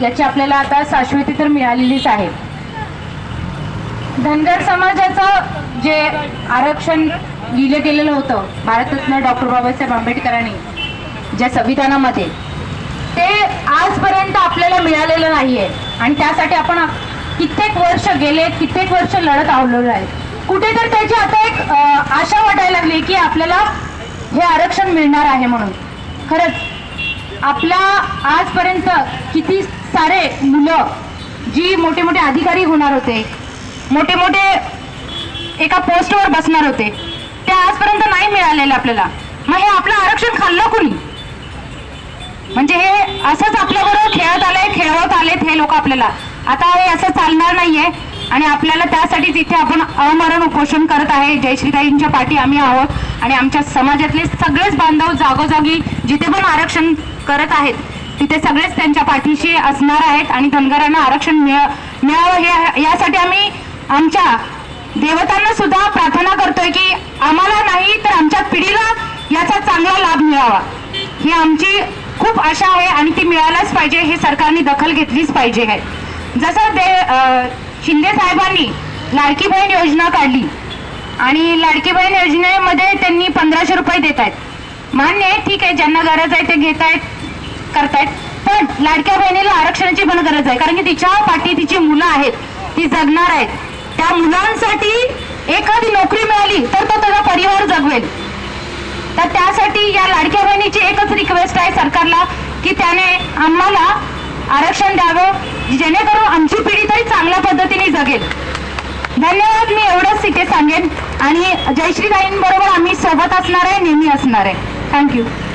याची आपल्याला आता शाश्वती तर मिळालेलीच आहे. धनगर समाजाचं जे आरक्षण लिहिलं गेलेलं होतं भारतरत्न डॉक्टर बाबासाहेब आंबेडकरांनी ज्या संविधानामध्ये ते आजपर्यंत आपल्याला मिळालेलं नाहीये. आणि त्यासाठी आपण कित्येक वर्ष गेले कित्येक वर्ष लढत आवलेलो आहे. कुठेतरी त्याची आता एक आशा वाटायला लागली की आपल्याला हे आरक्षण मिळणार आहे म्हणून. खरंच आपल्या आजपर्यंत किती सारे मुलं जी मोठे मोठे अधिकारी होणार होते मोठे मोठे एका पोस्टवर बसणार होते ते आजपर्यंत नाही मिळालेलं आपल्याला. मग हे आपलं आरक्षण खाल्लं कुणी? म्हणजे हे असंच आपल्याबरोबर खेळत आले खेळवत आलेत हे लोक आपल्याला. आता हे असं चालणार नाहीये आणि आपल्याला त्यासाठी तिथे आपण अमरण उपोषण करत आहे. जयश्रीताईंच्या पाठी आम्ही आहोत आणि आमच्या समाजातले सगळेच बांधव जागोजागी जिथे पण आरक्षण करत आहेत. तिथे सगळेच त्यांच्या पाठीशी असणार आहेत आणि धनगरांना आरक्षण मिळ मिळावं हे यासाठी आम्ही आमच्या देवतांना सुद्धा प्रार्थना करतोय की आम्हाला नाही तर आमच्या पिढीला याचा चांगला लाभ मिळावा. ही आमची खूप आशा आहे आणि ती मिळायलाच पाहिजे हे सरकारने दखल घेतलीच पाहिजे आहे. जसं ते शिंदे साहेबांनी लाडकी बहीण योजना काढली आणि लाडकी बहीण योजनेमध्ये त्यांनी पंधराशे रुपये देत आहेत मान्य आहे ठीक आहे ज्यांना गरज आहे ते घेत आहेत करतायत. पण लाडक्या बहिणीला आरक्षणाची पण गरज आहे कारण की तिच्या पाठी तिची मुलं आहेत ती जगणार आहेत. त्या मुलांसाठी एखादी नोकरी मिळाली तर तो त्याचा परिवार जगवेल. तर त्यासाठी या लाडक्या बहिणीची एकच रिक्वेस्ट आहे सरकारला की त्याने आम्हाला आरक्षण द्यावं जेणेकरून आमची पिढी तरी चांगल्या पद्धतीने जगेल. धन्यवाद मी एवढंच इथे सांगेन. आणि जयश्रीताईंबरोबर आम्ही सोबत असणार आहे नेहमी असणार आहे. thank you.